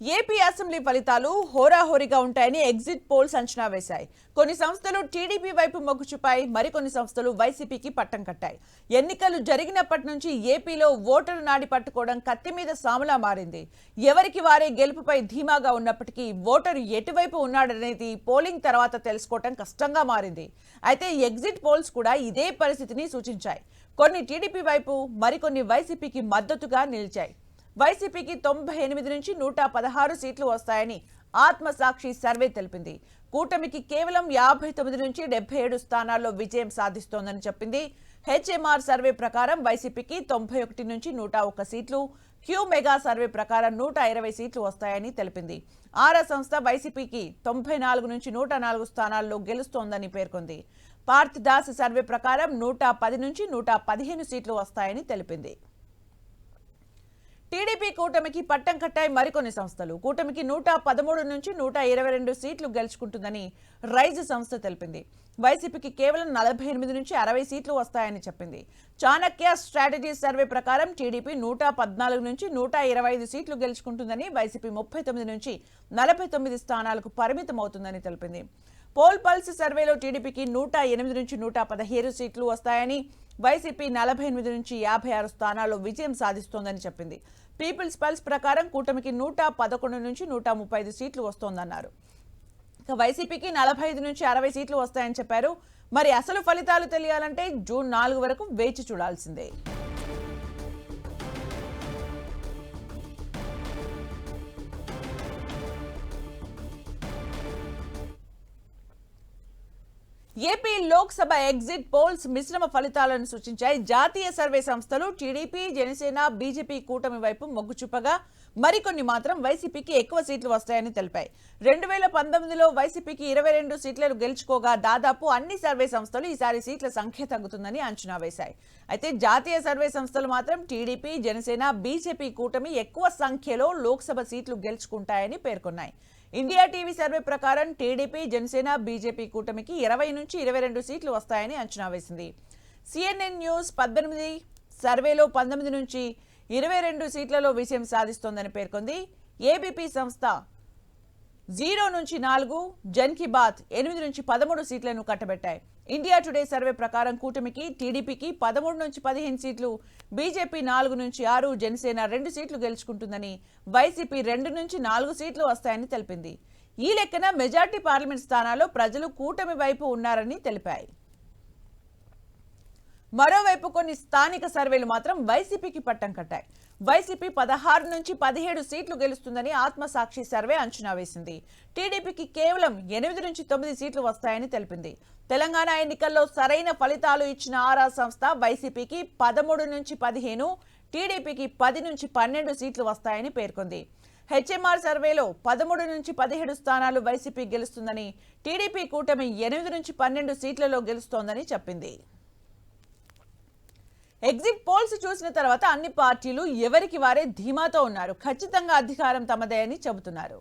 AP assembly ఫలితాలు హోరాహోరీగా ఉంటాయని ఎగ్జిట్ పోల్స్ అంచనా వేశాయి. కొన్ని సంస్థలు టీడీపీ వైపు మొగ్గు చూపాయి మరికొన్ని సంస్థలు వైసీపీకి పట్టం కట్టాయి. ఎన్నికలు జరిగినప్పటి నుంచి ఏపీలో ఓటరు నాడి పట్టుకోవడం కత్తి మీద సాములా మారింది. ఎవరికి వారే గెలుపుపై ధీమాగా ఉన్నప్పటికీ ఓటరు ఎటువైపు ఉన్నాడనేది పోలింగ్ తర్వాత తెలుసుకోవటం కష్టంగా మారింది. అయితే ఎగ్జిట్ పోల్స్ కూడా ఇదే పరిస్థితిని సూచించాయి. కొన్ని టీడీపీ వైపు మరికొన్ని వైసీపీకి మద్దతుగా నిలిచాయి. వైసీపీకి తొంభై ఎనిమిది నుంచి నూట పదహారు సీట్లు వస్తాయని ఆత్మసాక్షి సర్వే తెలిపింది. కూటమికి కేవలం యాభై తొమ్మిది నుంచి డెబ్బై ఏడు స్థానాల్లో విజయం సాధిస్తోందని చెప్పింది. హెచ్ఎంఆర్ సర్వే ప్రకారం వైసీపీకి తొంభై ఒకటి నుంచి నూట ఒక్క సీట్లు క్యూ మెగా సర్వే ప్రకారం నూట ఇరవై సీట్లు వస్తాయని తెలిపింది. ఆరా సంస్థ వైసీపీకి తొంభై నాలుగు నుంచి నూట నాలుగు స్థానాల్లో గెలుస్తోందని పేర్కొంది. పార్థ్ దాస్ సర్వే ప్రకారం నూట పది నుంచి నూట పదిహేను సీట్లు వస్తాయని తెలిపింది. టీడీపీ కూటమికి పట్టం కట్టాయి మరికొన్ని సంస్థలు. కూటమికి నూట పదమూడు నుంచి నూట ఇరవై రెండు సీట్లు గెలుచుకుంటుందని రైజ్ సంస్థ తెలిపింది. వైసీపీకి కేవలం నలభై ఎనిమిది నుంచి అరవై సీట్లు వస్తాయని చెప్పింది. చాణక్య స్ట్రాటజీ సర్వే ప్రకారం టీడీపీ నూట పద్నాలుగు నుంచి నూట ఇరవై ఐదు సీట్లు గెలుచుకుంటుందని వైసీపీ ముప్పై తొమ్మిది నుంచి నలభై తొమ్మిది స్థానాలకు పరిమితం అవుతుందని తెలిపింది. పోల్ పల్స్ సర్వేలో టీడీపీకి నూట ఎనిమిది నుంచి నూట పదిహేను సీట్లు వస్తాయని వైసీపీ నలభై ఎనిమిది నుంచి యాభై ఆరు స్థానాల్లో విజయం సాధిస్తోందని చెప్పింది. పీపుల్స్ పల్స్ ప్రకారం కూటమికి నూట పదకొండు నుంచి నూట ముప్పై ఐదు సీట్లు వస్తోందన్నారు. ఇక వైసీపీకి నలభై ఐదు నుంచి అరవై సీట్లు వస్తాయని చెప్పారు. మరి అసలు ఫలితాలు తెలియాలంటే జూన్ నాలుగు వరకు వేచి చూడాల్సిందే. ఏపీ లోక్సభ ఎగ్జిట్ పోల్స్ మిశ్రమ ఫలితాలను సూచించాయి. జాతీయ సర్వే సంస్థలు టీడీపీ జనసేన బీజేపీ కూటమి వైపు మొగ్గు చూపగా మరికొన్ని మాత్రం వైసీపీకి ఎక్కువ సీట్లు వస్తాయని తెలిపాయి. రెండు వేల పంతొమ్మిదిలో వైసీపీకి ఇరవై రెండు సీట్లను గెలుచుకోగా దాదాపు అన్ని సర్వే సంస్థలు ఈసారి సీట్ల సంఖ్య తగ్గుతుందని అంచనా వేశాయి. అయితే జాతీయ సర్వే సంస్థలు మాత్రం టీడీపీ జనసేన బీజేపీ కూటమి ఎక్కువ సంఖ్యలో లోక్సభ సీట్లు గెలుచుకుంటాయని పేర్కొన్నాయి. ఇండియా టీవీ సర్వే ప్రకారం టీడీపీ జనసేన బీజేపీ కూటమికి ఇరవై నుంచి ఇరవై రెండు సీట్లు వస్తాయని అంచనా వేసింది. సిఎన్ఎన్ న్యూస్ పద్దెనిమిది సర్వేలో పంతొమ్మిది నుంచి ఇరవై రెండు సీట్లలో విజయం సాధిస్తోందని పేర్కొంది. ఏబీపీ సంస్థ జీరో నుంచి నాలుగు జన్ కీ బాత్ ఎనిమిది నుంచి పదమూడు సీట్లను కట్టబెట్టాయి. ఇండియా టుడే సర్వే ప్రకారం కూటమికి టీడీపీకి పదమూడు నుంచి పదిహేను సీట్లు బీజేపీ నాలుగు నుంచి ఆరు జనసేన రెండు సీట్లు గెలుచుకుంటుందని వైసీపీ రెండు నుంచి నాలుగు సీట్లు వస్తాయని తెలిపింది. ఈ లెక్కన మెజార్టీ పార్లమెంట్ స్థానాల్లో ప్రజలు కూటమి వైపు ఉన్నారని తెలిపాయి. మరోవైపు కొన్ని స్థానిక సర్వేలు మాత్రం వైసీపీకి పట్టం కట్టాయి. వైసీపీ పదహారు నుంచి పదిహేడు సీట్లు గెలుస్తుందని ఆత్మసాక్షి సర్వే అంచనా వేసింది. టీడీపీకి కేవలం ఎనిమిది నుంచి తొమ్మిది సీట్లు వస్తాయని తెలిపింది. తెలంగాణ ఎన్నికల్లో సరైన ఫలితాలు ఇచ్చిన ఆరా సంస్థ వైసీపీకి పదమూడు నుంచి పదిహేను టీడీపీకి పది నుంచి పన్నెండు సీట్లు వస్తాయని పేర్కొంది. హెచ్ఎంఆర్ సర్వేలో పదమూడు నుంచి పదిహేడు స్థానాలు వైసీపీ గెలుస్తుందని టీడీపీ కూటమి ఎనిమిది నుంచి పన్నెండు సీట్లలో గెలుస్తోందని చెప్పింది. ఎగ్జిట్ పోల్స్ చూసిన తర్వాత అన్ని పార్టీలు ఎవరికి వారే ధీమాతో ఉన్నారు. ఖచ్చితంగా అధికారం తమదే అని చెబుతున్నారు.